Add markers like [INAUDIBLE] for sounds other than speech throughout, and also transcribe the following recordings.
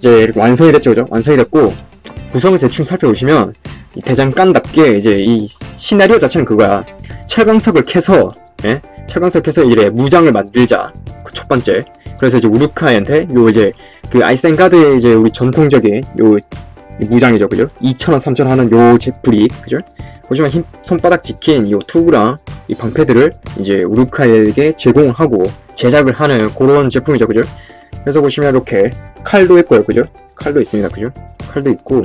이제 완성이 됐죠, 그죠? 완성이 됐고 구성을 대충 살펴보시면 이 대장간답게 이제 이 시나리오 자체는 그거야. 철광석을 캐서 예? 철광석 캐서 이래 무장을 만들자. 그 첫 번째. 그래서 이제 우루카이한테 요 이제 그 아이센가드의 이제 우리 전통적인 요 무장이죠, 그죠? 2,000원, 3,000원 하는 요 제풀이, 그죠? 보시면 힘, 손바닥 지킨 이 투구랑 이 방패들을 이제 우루카에게 제공하고 제작을 하는 그런 제품이죠, 그죠? 그래서 보시면 이렇게 칼도 있고요, 그죠? 칼도 있습니다, 그죠? 칼도 있고,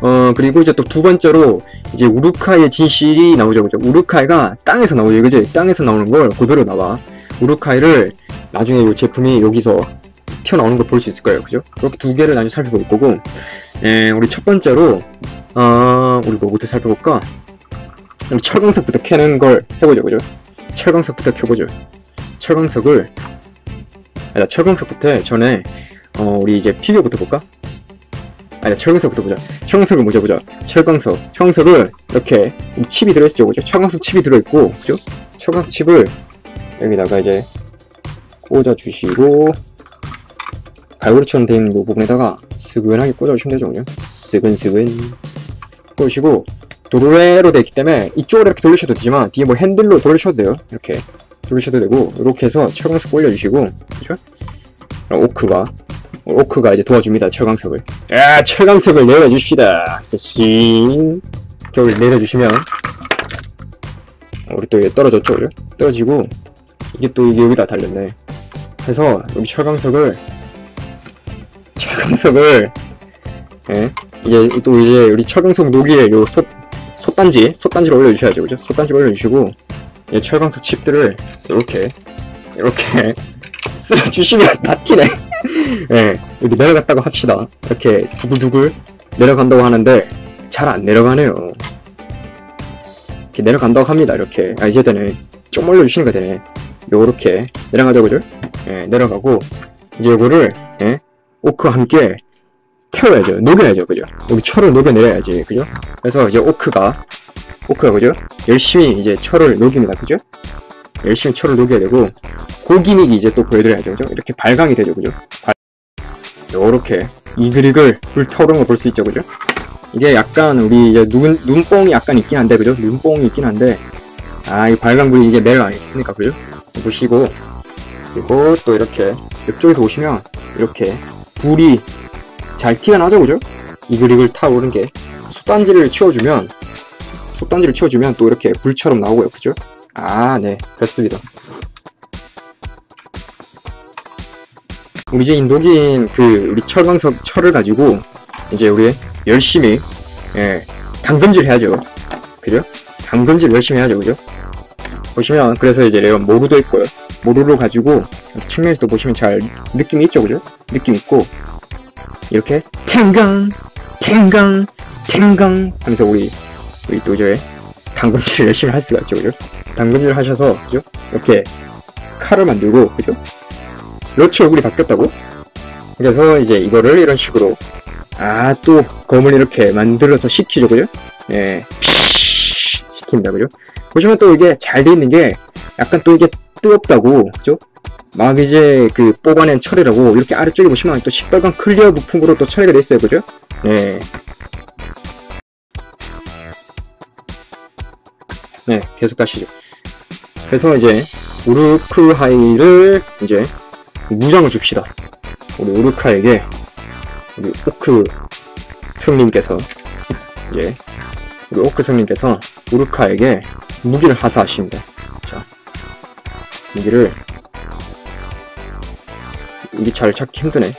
어, 그리고 이제 또 두 번째로 이제 우루카이의 진실이 나오죠, 그죠? 우루카이가 땅에서 나오죠, 그죠? 땅에서 나오는 걸 그대로 나와. 우루카이를 나중에 이 제품이 여기서 튀어나오는 걸 볼 수 있을 거예요, 그죠? 그렇게 두 개를 나중에 살펴볼 거고, 예, 우리 첫 번째로, 어, 우리 뭐부터 살펴볼까? 우리 철광석부터 캐는 걸 해보죠, 그죠? 철광석부터 켜보죠. 철광석을, 아니, 철광석부터 전에, 어, 우리 이제 피규어부터 볼까? 아니, 철광석부터 보자. 철광석을 먼저 보자. 철광석. 철광석을 이렇게 칩이 들어있죠, 그죠? 철광석 칩이 들어있고, 그죠? 철광석 칩을 여기다가 이제 꽂아주시고, 갈고리처럼 된 이 부분에다가 스근하게 꽂아주시면 되죠, 그냥. 스근스근. 꽂으시고, 도로레로 되어 있기 때문에 이쪽으로 이렇게 돌리셔도 되지만, 뒤에 뭐 핸들로 돌리셔도 돼요. 이렇게. 돌리셔도 되고, 이렇게 해서 철광석 올려주시고, 그죠? 오크가, 오크가 이제 도와줍니다, 철광석을. 아, 철광석을 내려줍시다. 싱. 저걸 내려주시면, 우리 또 이게 떨어졌죠, 그죠? 떨어지고, 이게 또 이게 여기다 달렸네. 해서, 여기 철광석을 철광석을 예 이제 또 이제 우리 철광석 녹이에 요 솥, 솥단지 솥단지를 올려주셔야죠. 그죠? 솥단지를 올려주시고 이 철광석 칩들을 [LAUGHS] [LAUGHS] 이렇게 이렇게 쓸어주시면 다 튀네 예 여기 내려갔다고 합시다. 이렇게 두글두글 내려간다고 하는데 잘 안 내려가네요. 이렇게 내려간다고 합니다 이렇게. 아 이제 되네. 좀 올려주시니까 되네. 요렇게 내려가죠 그죠? 예 내려가고 이제 요거를 예 오크와 함께 태워야죠. 녹여야죠. 그죠? 여기 철을 녹여내려야지. 그죠? 그래서 이제 오크가, 오크가 그죠? 열심히 이제 철을 녹입니다. 그죠? 열심히 철을 녹여야 되고, 고기믹이 이제 또 보여드려야죠. 그죠? 이렇게 발광이 되죠. 그죠? 발... 요렇게 이글이글 불타오르는 걸 볼 수 있죠. 그죠? 이게 약간 우리 이제 눈, 눈뽕이 약간 있긴 한데, 그죠? 눈뽕이 있긴 한데, 아, 이 발광불이 이게 매력 안 있으니까, 그죠? 보시고, 그리고 또 이렇게, 이쪽에서 오시면, 이렇게, 불이 잘 티가 나죠 그죠? 이글이글 타오르는 게 솥단지를 치워주면 솥단지를 치워주면 또 이렇게 불처럼 나오고요 그죠? 아네 됐습니다 우리 이제 인도긴 그 우리 철광석 철을 가지고 이제 우리 열심히 예 당근질 해야죠 그죠? 당근질 열심히 해야죠 그죠? 보시면 그래서 이제 레온 모루도 있고요 모루를 가지고 측면에서도 보시면 잘 느낌이 있죠 그죠? 느낌 있고 이렇게 탱강 탱강 탱강 하면서 우리 우리 또 이제 당근질 열심히 할 수가 있죠 그죠? 당근질 하셔서 그죠? 이렇게 칼을 만들고 그죠? 그렇지 얼굴이 바뀌었다고? 그래서 이제 이거를 이런 식으로 아 또 검을 이렇게 만들어서 식히죠 그죠? 예 시킵니다 그죠? 보시면 또 이게 잘 돼 있는 게 약간 또 이게 뜨겁다고 그죠? 막 이제 그 뽑아낸 철이라고 이렇게 아래쪽에 보시면 또 시뻘건 클리어 부품으로 또 처리가 돼 있어요 그죠? 네. 네 계속 가시죠 그래서 이제 우르크하이를 이제 무장을 줍시다 우리 우르카에게 우리 오크 승님께서 이제 우리 오크 승님께서 우르카에게 무기를 하사하십니다 자 무기를 이게 잘 찾기 힘드네.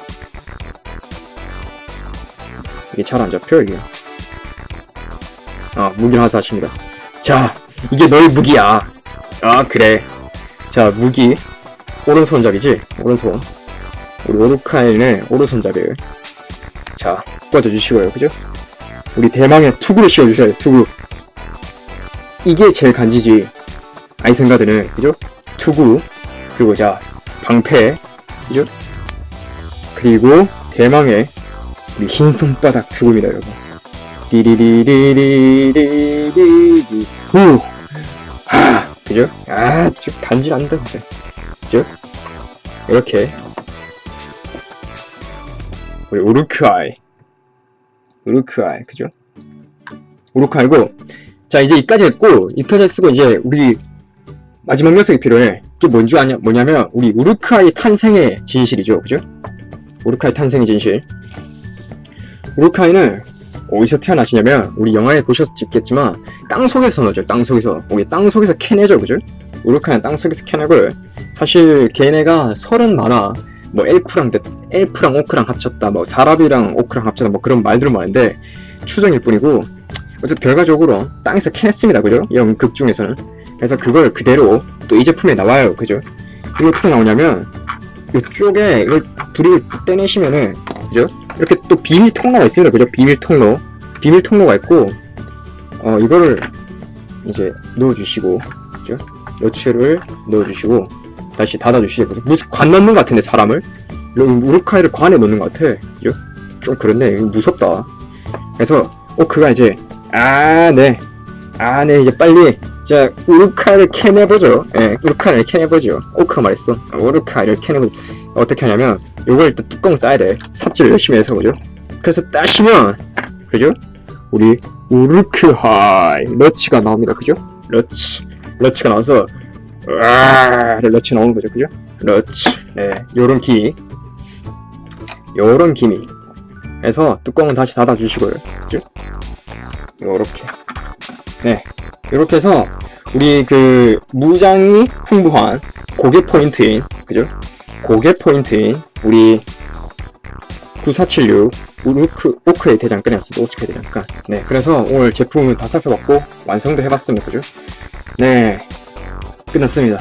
이게 잘 안 잡혀 이게. 아 무기를 하사하십니다. 자 이게 너의 무기야. 아 그래. 자 무기. 오른손잡이지? 오른손. 우리 오르카인의 오른손잡이를. 자 꽂아주시고요 그죠? 우리 대망의 투구를 씌워주셔야 투구. 이게 제일 간지지. 아이센가드는 그죠 투구 그리고 자 방패 그죠 그리고 대망의 우리 흰 손바닥 투구입니다 여러분 디리리리리리리리 후 하, 그죠? 아, 지금 간지난다, 진짜. 그죠? 이렇게. 우리 우르크아이. 우르크아이, 그죠? 우르크아이고, 자, 이제 이까지 했고, 이까지 쓰고 이제 우리 마지막 녀석이 필요해. 그게 뭔지 아냐, 뭐냐면, 우리 우르크아이 탄생의 진실이죠. 그죠? 우르크아이 탄생의 진실. 우르크아이는 어디서 태어나시냐면, 우리 영화에 보셨겠지만, 땅 속에서 나죠. 땅 속에서. 우리 땅 속에서 캐내죠. 그죠? 우르크아이는 땅 속에서 캐내고요. 사실 걔네가 설은 많아. 뭐 엘프랑 데- 엘프랑 오크랑 합쳤다. 뭐 사람이랑 오크랑 합쳤다. 뭐 그런 말들은 많은데 추정일 뿐이고 어쨌든 결과적으로 땅에서 캐냈습니다. 그죠? 연극 중에서는. 그래서 그걸 그대로 또 이 제품에 나와요. 그죠? 이거 어떻게 나오냐면 이쪽에 이걸 불을 떼내시면은 그죠? 이렇게 또 비밀 통로가 있습니다. 그죠? 비밀 통로. 비밀 통로가 있고 어 이거를 이제 넣어주시고 그죠? 너츠를 넣어주시고 다시 닫아주시고 무슨 관 넣는 것 같은데 사람을 우르카이를 관에 넣는 것 같아 그죠? 좀 그렇네 무섭다 그래서 오크가 이제 아네 아네 이제 빨리 자 우르카이를 캐내보죠. 예 우르카이를 캐내보죠. 오크가 말했어. 어, 우르카이를 캐내보 어떻게 하냐면 요걸 일단 뚜껑을 따야 돼. 삽질을 열심히 해서 그죠? 그래서 따시면 그죠? 우리 우르크하이 러치가 나옵니다. 그죠? 러치. 러치가 나와서 으아 러치 나오는 거죠. 그죠? 러치. 네 요런 기 요런 기미. 해서 뚜껑은 다시 닫아 주시고요. 그죠? 요렇게. 네 요렇게 해서 우리 그 무장이 풍부한 고개 포인트인 그죠? 고개 포인트인 우리 9476 우르크 오크의 대장간이었어 오크의 대장간 네 그래서 오늘 제품을 다 살펴봤고 완성도 해봤습니다. 그죠? 네 끝났습니다